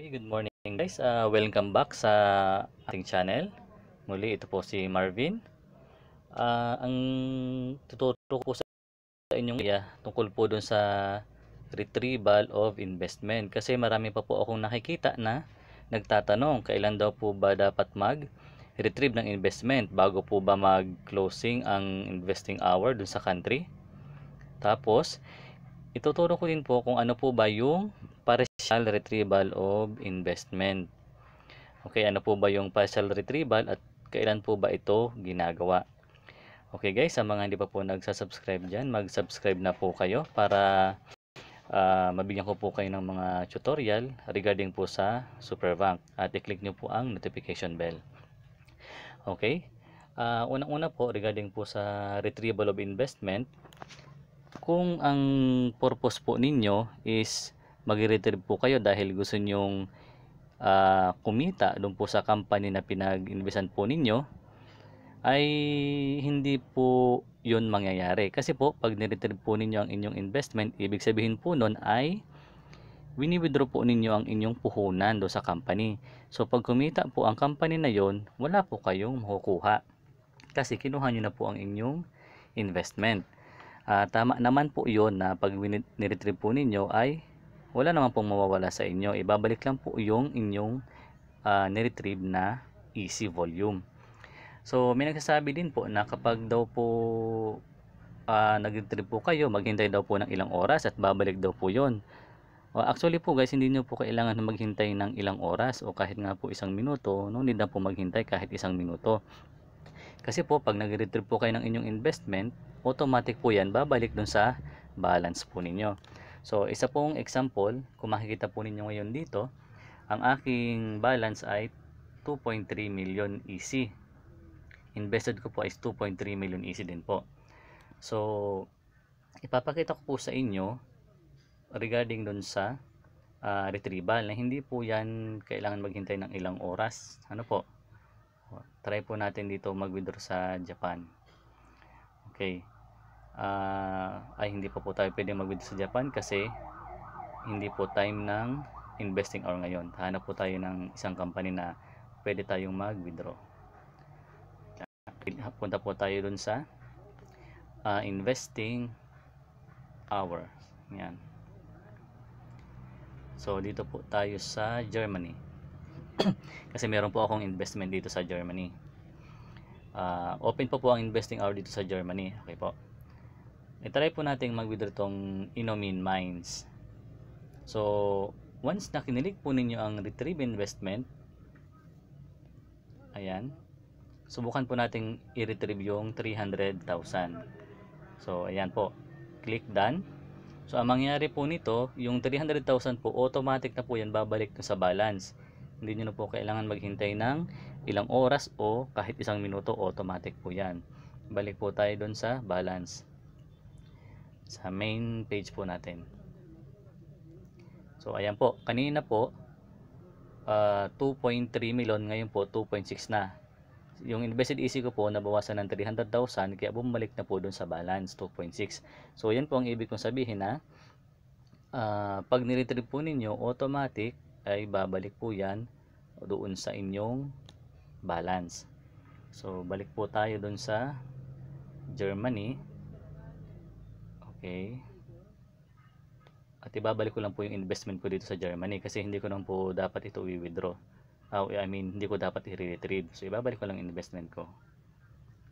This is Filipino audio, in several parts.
Okay, good morning guys. Uh, welcome back sa ating channel. Muli, ito po si Marvin. Uh, ang tuturo ko sa inyong yeah, tungkol po dun sa retrieval of investment. Kasi marami pa po akong nakikita na nagtatanong kailan daw po ba dapat mag retrieve ng investment bago po ba mag-closing ang investing hour dun sa country. Tapos, ituturo ko din po kung ano po ba yung partial retrieval of investment. Okay, ano po ba yung partial retrieval at kailan po ba ito ginagawa? Okay guys, sa mga hindi pa po nagsasubscribe dyan, mag-subscribe na po kayo para uh, mabigyan ko po kayo ng mga tutorial regarding po sa Superbank at i-click nyo po ang notification bell. Okay, uh, unang-una po regarding po sa retrieval of investment, kung ang purpose po ninyo is mag-retrieve po kayo dahil gusto nyong uh, kumita doon po sa company na pinag-investan po ninyo, ay hindi po yun mangyayari. Kasi po, pag niretrieve po ninyo ang inyong investment, ibig sabihin po nun ay wini-withdraw po ninyo ang inyong puhunan do sa company. So, pag kumita po ang company na yon wala po kayong makukuha. Kasi kinuha nyo na po ang inyong investment. Uh, tama naman po yon na pag niretrieve po ninyo ay wala naman pong mawawala sa inyo. Ibabalik lang po yung inyong uh, niretrieve na easy volume. So, may nagsasabi din po na kapag daw po uh, nag-retrieve po kayo, maghintay daw po ng ilang oras at babalik daw po yon. Uh, actually po guys, hindi nyo po kailangan maghintay ng ilang oras o kahit nga po isang minuto, no need na po maghintay kahit isang minuto. Kasi po, pag nag-retrieve po kayo ng inyong investment, automatic po yan, babalik dun sa balance po ninyo. So, isa pong example, kung makikita po ninyo ngayon dito, ang aking balance ay 2.3 million easy invested ko po is 2.3 million easy din po. So, ipapakita ko po sa inyo regarding dun sa uh, retrieval na hindi po yan kailangan maghintay ng ilang oras. Ano po? Try po natin dito mag-withdraw sa Japan. Okay. Uh, ay hindi pa po tayo pwede mag-withdraw sa Japan kasi hindi po time ng investing hour ngayon. Hanap po tayo ng isang company na pwede tayong mag-withdraw. Punta po tayo dun sa uh, investing hour. Yan. So dito po tayo sa Germany. Kasi meron po akong investment dito sa Germany. Uh, open po po ang investing hour dito sa Germany. Okay po i-try po natin mag-withdraw tong Inomin Mines. So once na kinilig po ninyo ang retrieve investment ayan subukan po nating i-retrieve yung 300,000 so ayan po click done. So ang mangyari po nito yung 300,000 po automatic na po yan babalik sa balance. Hindi nyo na po kailangan maghintay ng ilang oras o kahit isang minuto automatic po yan. Balik po tayo dun sa balance sa main page po natin. So ayan po. Kanina po uh, ah, 2.3 million. Ngayon po 2.6 na. Yung invested easy ko po nabawasan ng 300,000 kaya bumalik na po dun sa balance 2.6 so yan po ang ibig kong sabihin na uh, pag niretrieve po ninyo automatic ay babalik po yan doon sa inyong balance. So balik po tayo dun sa Germany okay. At ibabalik ko lang po yung investment ko dito sa Germany kasi hindi ko lang po dapat ito i-withdraw. Uh, I mean hindi ko dapat i-retrieve. So ibabalik ko lang investment ko.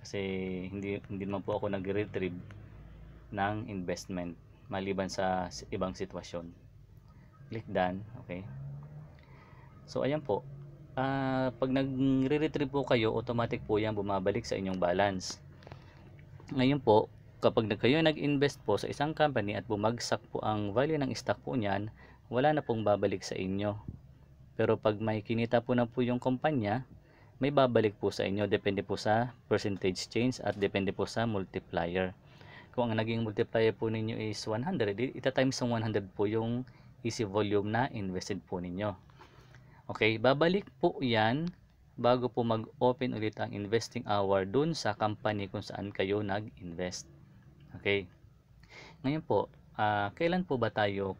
Kasi hindi hindi naman po ako nag-retrieve ng investment maliban sa ibang sitwasyon. Click done. Okay. So ayan po. Uh, pag nagre-retrieve po kayo automatic po yan bumabalik sa inyong balance. Ngayon po kapag kayo nag-invest po sa isang company at bumagsak po ang value ng stock po niyan wala na pong babalik sa inyo pero pag may kinita po na po yung kumpanya, may babalik po sa inyo. Depende po sa percentage change at depende po sa multiplier. Kung ang naging multiplier po ninyo is 100, ita times ng 100 po yung easy volume na invested po ninyo. Okay, babalik po yan bago po mag-open ulit ang investing hour dun sa company kung saan kayo nag-invest. Okay. Ngayon po, uh, kailan po ba tayo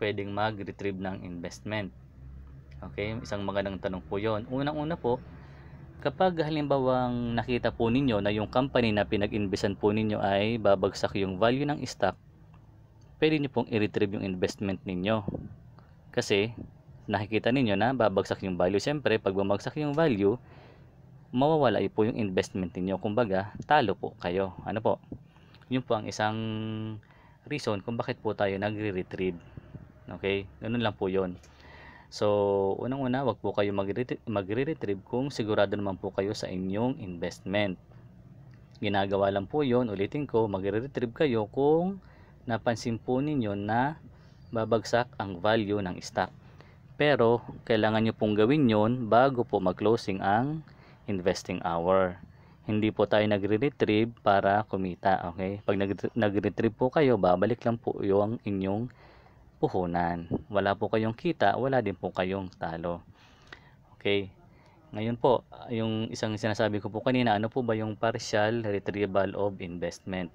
pwedeng mag-retrieve ng investment? Okay, isang magandang tanong po yon. Unang-una po, kapag halimbawang nakita po ninyo na yung company na pinag-investan po ninyo ay babagsak yung value ng stock, pwede nyo pong i-retrieve yung investment ninyo. Kasi nakikita ninyo na babagsak yung value. Siyempre, pag bumagsak yung value, mawawala po yung investment ninyo. Kumbaga, talo po kayo. Ano po? Yun po ang isang reason kung bakit po tayo nagre-retrieve. Okay? Ganun lang po yon. So, unang-una, wag po kayo magre-retrieve kung sigurado naman po kayo sa inyong investment. Ginagawa lang po yon ulitin ko, magre-retrieve kayo kung napansin po ninyo na babagsak ang value ng stock. Pero, kailangan nyo pong gawin yon bago po mag-closing ang investing hour. Hindi po tayo nagre-retrieve para kumita, okay? Pag nagre-retrieve po kayo, babalik lang po yung inyong puhunan. Wala po kayong kita, wala din po kayong talo. Okay. Ngayon po, yung isang sinasabi ko po kanina, ano po ba yung partial retrieval of investment?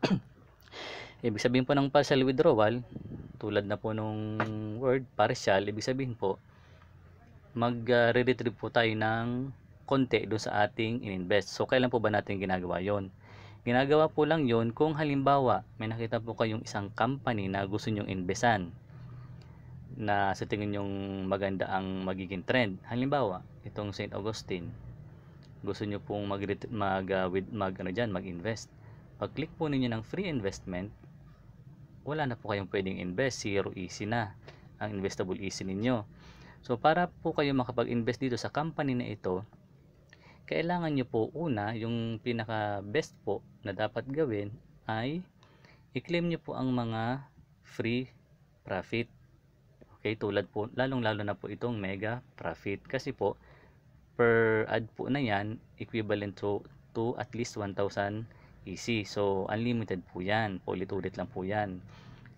ibig sabihin po ng partial withdrawal, tulad na po nung word partial, ibig sabihin po, mag-retrieve po tayo ng konti doon sa ating ininvest. So, kailan po ba natin ginagawa yon? Ginagawa po lang yon kung halimbawa may nakita po kayong isang company na gusto nyong investan na sa tingin nyong maganda ang magiging trend. Halimbawa, itong St. Augustine. Gusto nyo pong mag, mag, uh, with, mag, ano dyan, mag-invest. Pag-click po ninyo ng free investment, wala na po kayong pwedeng invest. Zero easy na ang investable easy ninyo. So, para po kayo makapag-invest dito sa company na ito, kailangan nyo po una, yung pinaka best po na dapat gawin ay i-claim nyo po ang mga free profit. Okay, tulad po, lalong lalo na po itong mega profit. Kasi po, per ad po na yan, equivalent to, to at least 1,000 easy. So, unlimited po yan. Paulit-ulit lang po yan.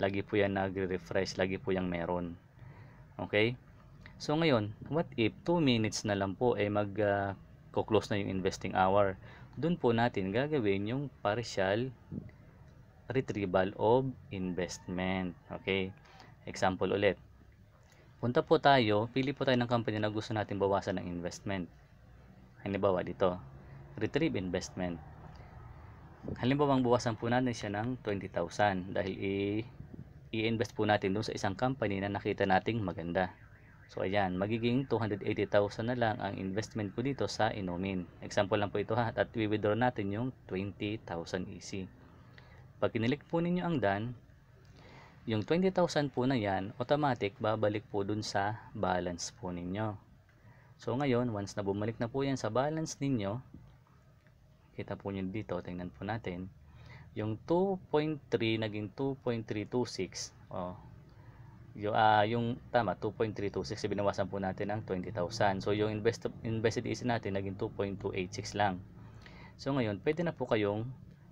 Lagi po yan nagre-refresh, lagi po yung meron. Okay? So, ngayon, what if 2 minutes na lang po ay eh, mag uh, close na yung investing hour. Doon po natin gagawin yung partial retrieval of investment. Okay? Example ulit. Punta po tayo, pili po tayo ng company na gusto natin bawasan ng investment. Halimbawa dito, retrieve investment. Halimbawa, bawasan po natin siya ng 20,000 dahil i-invest po natin doon sa isang company na nakita nating maganda. So ayan, magiging 280,000 na lang ang investment ko dito sa inumin. Example lang po ito ha, at i-withdraw natin yung 20,000 easy. Pag kinilik po ninyo ang done, yung 20,000 po na yan, automatic babalik po dun sa balance po ninyo. So ngayon, once na bumalik na po yan sa balance ninyo, kita po nyo dito, tingnan po natin, yung 2.3 naging 2.326, oh, yung, uh, yung tama 2.326 binawasan po natin ng 20,000 so yung invest, invested easy natin naging 2.286 lang. So ngayon pwede na po kayong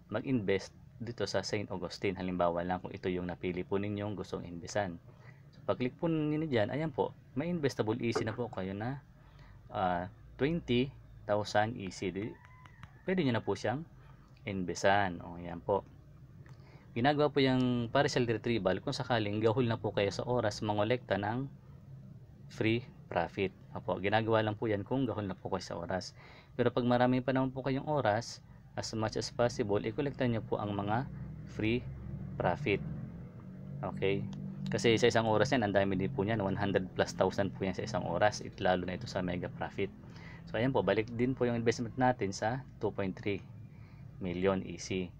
mag-invest dito sa St. Augustine. Halimbawa lang kung ito yung napili po ninyong gustong investan. So pag click po ninyo dyan ayan po may investable easy na po kayo na uh, ah, 20,000 easy pwede nyo na po siyang investan. O yan po Ginagawa po yung partial retrieval kung sakaling gahol na po kayo sa oras mangolekta ng free profit. Apo, ginagawa lang po yan kung gahol na po kayo sa oras. Pero pag marami pa naman po kayong oras, as much as possible, ikolekta nyo po ang mga free profit. Okay? Kasi sa isang oras yan, ang dami din po yan. 100 plus thousand po yan sa isang oras. It, lalo na ito sa mega profit. So ayan po, balik din po yung investment natin sa 2.3 million easy.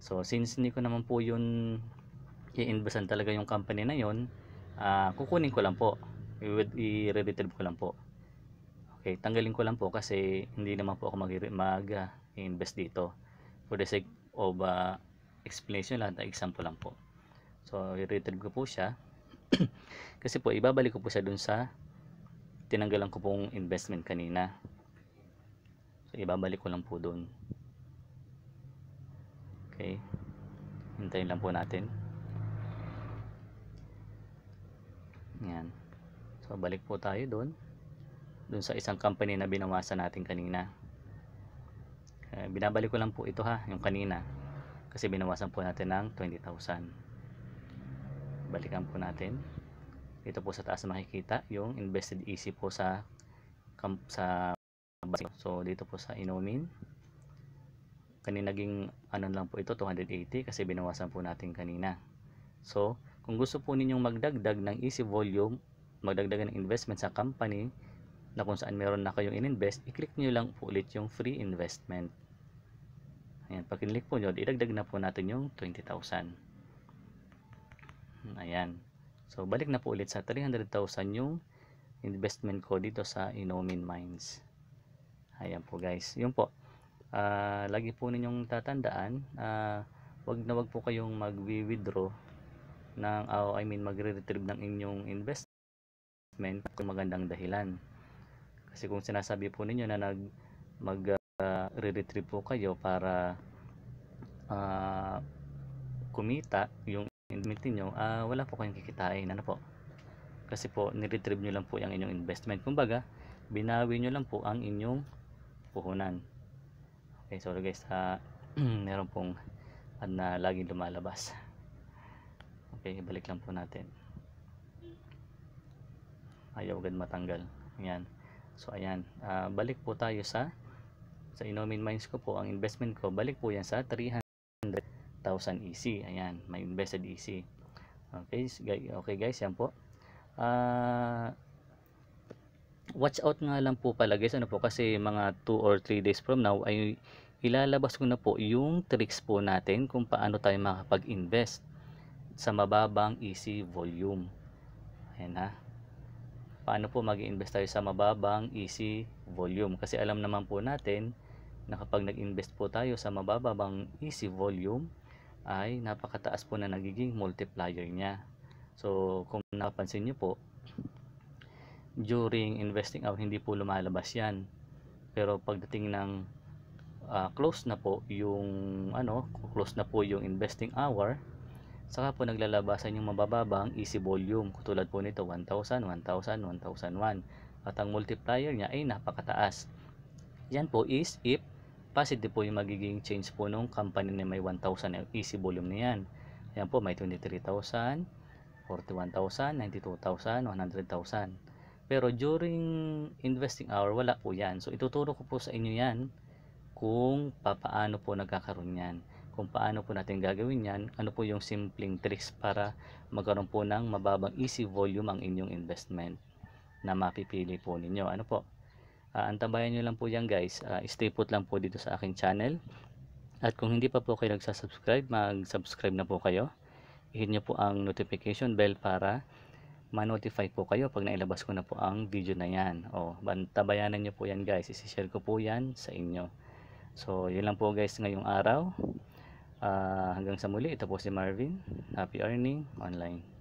So since hindi ko naman po yun i-investan talaga yung company na yun, uh, kukunin ko lang po. I-retrieve ko lang po. Okay, tanggalin ko lang po kasi hindi naman po ako mag-invest mag, uh, dito. For the sake of uh, explanation lang, example lang po. So, i-retrieve ko po siya. kasi po, ibabalik ko po siya dun sa tinanggalan ko pong investment kanina. So, ibabalik ko lang po dun. Okay. Hintayin lang po natin. Yan. So, balik po tayo doon. Doon sa isang company na binawasan natin kanina. Eh, binabalik ko lang po ito ha, yung kanina. Kasi binawasan po natin ng 20,000. Balikan po natin. Dito po sa taas makikita yung invested easy po sa sa So dito po sa Inomin. Kanina naging ano lang po ito 280 kasi binawasan po natin kanina. So kung gusto po ninyong magdagdag ng easy volume, magdagdag ng investment sa company na kung saan meron na kayong in-invest, i-click nyo lang po ulit yung free investment. Ayan, pag click po nyo, idagdag na po natin yung 20,000. Ayan. So, balik na po ulit sa 300,000 yung investment ko dito sa Inomin Mines. Ayan po guys. Yun po. Uh, lagi po ninyong tatandaan, uh, wag na wag po kayong mag-withdraw ng, uh, I mean, magre-retrieve ng inyong investment kung magandang dahilan. Kasi kung sinasabi po ninyo na nag mag re-retrieve po kayo para uh, kumita yung investment niyo, uh, wala po kayong kikitain. Ano po? Kasi po, ni-retrieve nyo lang po yung inyong investment. Kumbaga, binawi nyo lang po ang inyong puhunan. Okay, sorry guys, uh, meron pong ad na laging lumalabas. Okay, balik lang po natin. Ayaw agad matanggal. Ayan. So, ayan. Uh, balik po tayo sa sa Inomin Mines ko po, ang investment ko, balik po yan sa 300,000 easy. Ayan, may invested easy. Okay, okay guys, yan po. Uh, watch out nga lang po pala guys, ano po, kasi mga 2 or 3 days from now, ay ilalabas ko na po yung tricks po natin kung paano tayo makapag-invest sa mababang easy volume. Ayan ha paano po mag invest tayo sa mababang easy volume kasi alam naman po natin na kapag nag-invest po tayo sa mabababang easy volume ay napakataas po na nagiging multiplier niya. So kung napansin niyo po during investing out hindi po lumalabas yan. Pero pagdating ng uh, close na po yung ano, close na po yung investing hour, saka po naglalabasan yung mabababang easy volume. Katulad po nito 1,000, 1,000, 1001. At ang multiplier niya ay napakataas. Yan po is if positive po yung magiging change po nung company na may 1,000 easy volume na yan. Yan po may 23,000, 41,000, 92,000, 100,000. Pero during investing hour, wala po yan. So ituturo ko po sa inyo yan kung paano po nagkakaroon yan. Kung paano po natin gagawin yan, ano po yung simpleng tricks para magkaroon po ng mababang easy volume ang inyong investment na mapipili po ninyo. Ano po? uh, antabayan nyo lang po yan guys uh, stay put lang po dito sa aking channel at kung hindi pa po kayo nagsasubscribe mag subscribe na po kayo i-hit nyo po ang notification bell para ma-notify po kayo pag nailabas ko na po ang video na yan. O tabayanan nyo po yan guys. Isi-share ko po yan sa inyo. So yun lang po guys ngayong araw. Uh, hanggang sa muli. Ito po si Marvin. Happy earning online